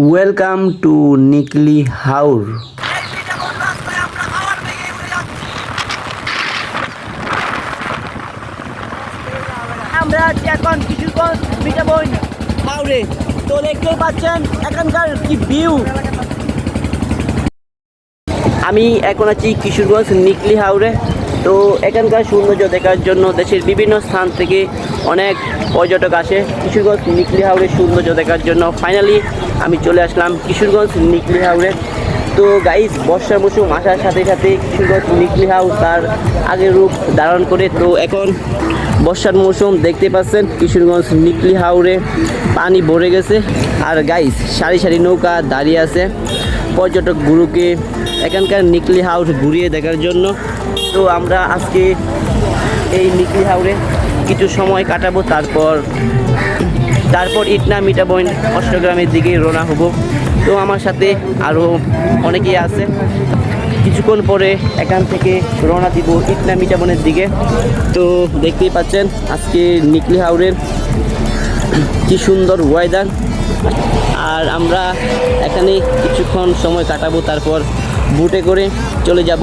Welcome to নিকলি হাউর আমরা এখন কিশোরগঞ্জ হাওড়ে তো দেখতেই পাচ্ছেন এখানকার কি ভিউ আমি এখন আছি কিশোরগঞ্জ নিকলি হাওরে তো এখানকার সৌন্দর্য দেখার জন্য দেশের বিভিন্ন স্থান থেকে অনেক পর্যটক আসে। কিশোরগঞ্জ নিকলি হাওরের সৌন্দর্য দেখার জন্য ফাইনালি আমি চলে আসলাম কিশোরগঞ্জ নিকলি হাওরে তো গাইস বর্ষার মৌসুম আসার সাথে সাথে কিশোরগঞ্জ নিকলি হাউস তার আগের রূপ ধারণ করে। তো এখন বর্ষার মৌসুম দেখতে পাচ্ছেন, কিশোরগঞ্জ নিকলি হাওরে পানি ভরে গেছে। আর গাইস সারি সারি নৌকা দাঁড়িয়ে আছে। পর্যটক গুরুকে এখানকার নিকলি হাউস ঘুরিয়ে দেখার জন্য। তো আমরা আজকে এই নিকলি হাউরে কিছু সময় কাটাবো, তারপর তারপর ইটনা মিটাবইন অষ্টগ্রামের দিকে রওনা হব। তো আমার সাথে আরও অনেকেই আছে। কিছুক্ষণ পরে এখান থেকে রওনা দিব ইটনা মিটাবনের দিকে। তো দেখতেই পাচ্ছেন আজকে নিকলি হাওরের কি সুন্দর ওয়েদার আর আমরা এখানে কিছুক্ষণ সময় কাটাবো, তারপর বুটে করে চলে যাব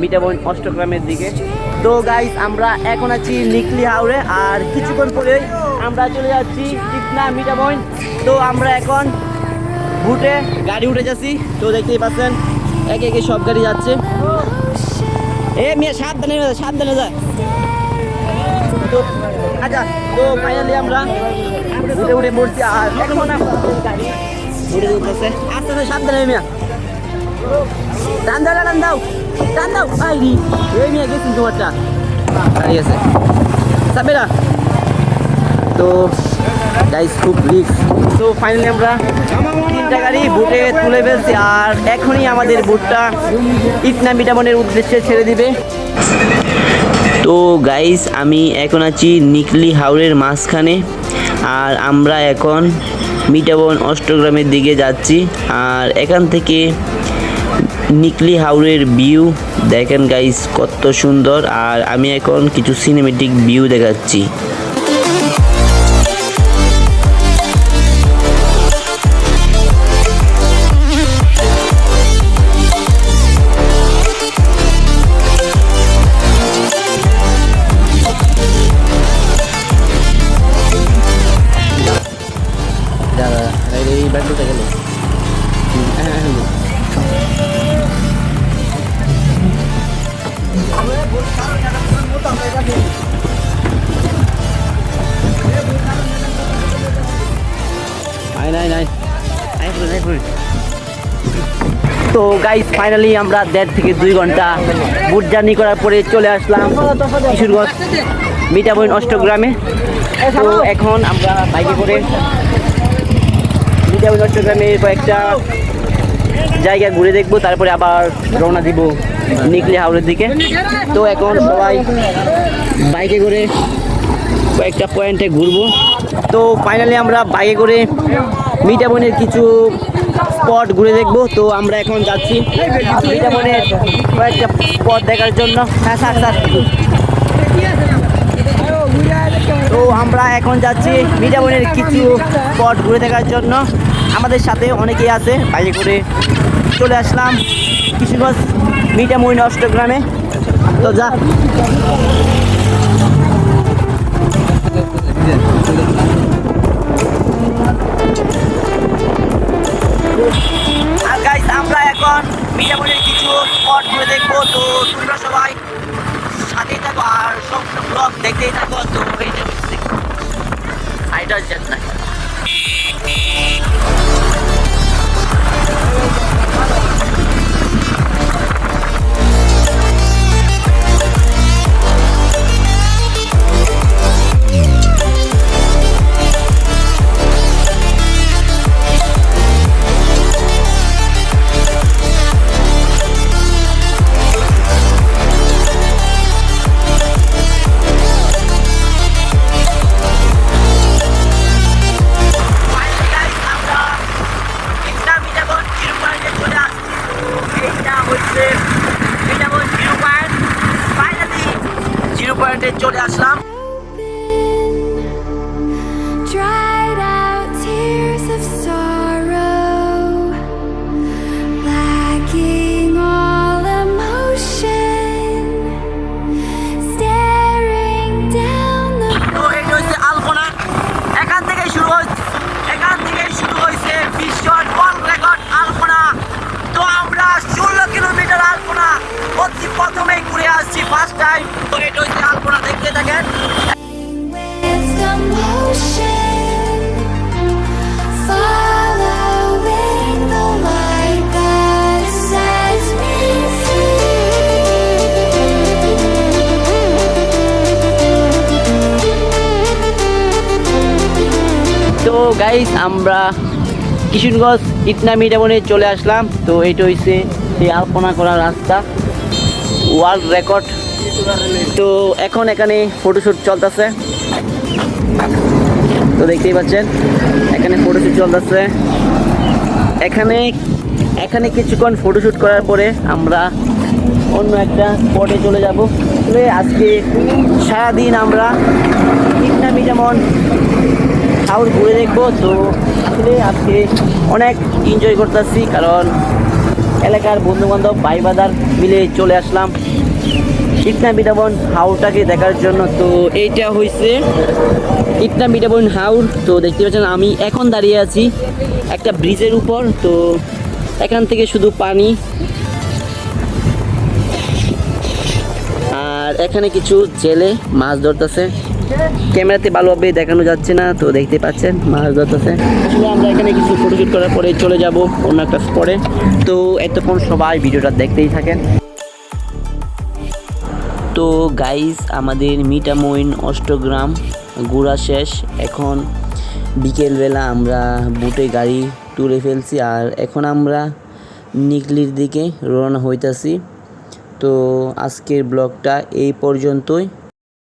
মিটাবন অষ্টগ্রামের দিকে। তো গাইস আমরা এখন আছি নিকলি হাওড়ে আর কিছুক্ষণ পরে আমরা চলে যাচ্ছি টিপনা মিটাবন তো আমরা এখন বুটে গাড়ি উঠে যাচ্ছি। তো দেখতেই পাচ্ছেন, একে একে সব গাড়ি যাচ্ছে। এ মেয়ে, সাবধানে সাবধানে যা। তো আচ্ছা তো ফাইনালি আমরা উঠে উঠে পড়ছি আর এখন উঠে আস্তে আস্তে সাবধানে মিয়া। টান দাও টান দাও। টান দাও আই রি এই মিয়া গেছেন তোমারটা দাঁড়িয়ে আছে সাবেরা তো গাইস খুব রিক্স তো ফাইনালি আমরা তিনটা গাড়ি বুটে তুলে ফেলছি। আর এখনই আমাদের বুটটা ইটনা মিটামনের উদ্দেশ্যে ছেড়ে দিবে। তো গাইস আমি এখন আছি নিকলি হাওড়ের মাঝখানে। আর আমরা এখন মিটাবন অষ্টগ্রামের দিকে যাচ্ছি। আর এখান থেকে নিকলি হাউরের ভিউ। দেখেন গাইস কত সুন্দর। আর আমি এখন কিছু সিনেমেটিক ভিউ দেখাচ্ছি। তো গাইস ফাইনালি আমরা দেড় থেকে দুই ঘণ্টা বুট জার্নি করার পরে চলে আসলাম কিশোরগঞ্জ মিঠাবইন অষ্টগ্রামে। তো এখন আমরা বাইকে করে মিঠাবইন অষ্টগ্রামে কয়েকটা জায়গা ঘুরে দেখব, তারপরে আবার রওনা দিব নিকলি হাওড়ের দিকে। তো এখন সবাই বাইকে করে কয়েকটা পয়েন্টে ঘুরবো। তো ফাইনালি আমরা বাইকে করে মিঠাবনের কিছু স্পট ঘুরে দেখব। তো আমরা এখন যাচ্ছি। মিঠাবনের কয়েকটা স্পট দেখার জন্য। হ্যাঁ স্যার স্যার। তো আমরা এখন যাচ্ছি মিঠাবনের কিছু স্পট ঘুরে দেখার জন্য। আমাদের সাথে অনেকেই আছে। বাইরে করে চলে আসলাম কিশোরগঞ্জ মিঠামইন অষ্টগ্রামে। তো যা। আর গাইস আমরা এখন মিঠামণির কিছু স্পট ঘুরে দেখব। তো তোমরা সবাই সাথেই থাকো আর সব ব্লগ দেখতেই থাকো। তো আইডাল যেন না রেস্টুরেন্টে চলে আসলাম। Free. তো গাইস আমরা কিশোরগঞ্জ ইটনা মিটাবনে চলে আসলাম। তো এইটা হইছে সেই আলপনা করা রাস্তা। ওয়ার্ল্ড রেকর্ড তো এখন এখানে ফটোশ্যুট চলতেছে। তো দেখতেই পাচ্ছেন, এখানে ফটোশ্যুট চলতেছে। এখানে এখানে কিছুক্ষণ ফটোশ্যুট করার পরে আমরা অন্য একটা স্পটে চলে যাব। আজকে সারাদিন আমরা ইটনা মিটামন হাউস ঘুরে দেখব। তো আসলে আজকে অনেক এনজয় করতেছি, কারণ এলাকার বন্ধু বান্ধব ভাই বাদার মিলে চলে আসলাম। ইটনা বিটাবন হাউটাকে দেখার জন্য তো এইটা হয়েছে ইটনা বিটাবন হাউর। তো দেখতে পাচ্ছেন আমি এখন দাঁড়িয়ে আছি একটা ব্রিজের উপর। তো এখান থেকে শুধু পানি। আর এখানে কিছু জেলে মাছ ধরতেছে। ক্যামেরাতে ভালোভাবে দেখানো যাচ্ছে না, তো দেখতে পাচ্ছেন মাছ ধরতেছে। আসলে আমরা এখানে কিছু ফটোশুট করার পরে চলে যাব অন্য একটা স্পটে তো এতক্ষণ সবাই ভিডিওটা দেখতেই থাকেন। তো গাইস আমাদের মিটামইন অষ্টগ্রাম, ঘোরা শেষ। এখন বিকেলবেলা আমরা বুটে গাড়ি তুলে ফেলছি আর এখন আমরা নিকলির দিকে রওনা হইতাছি। তো আজকের ব্লগটা এই পর্যন্তই।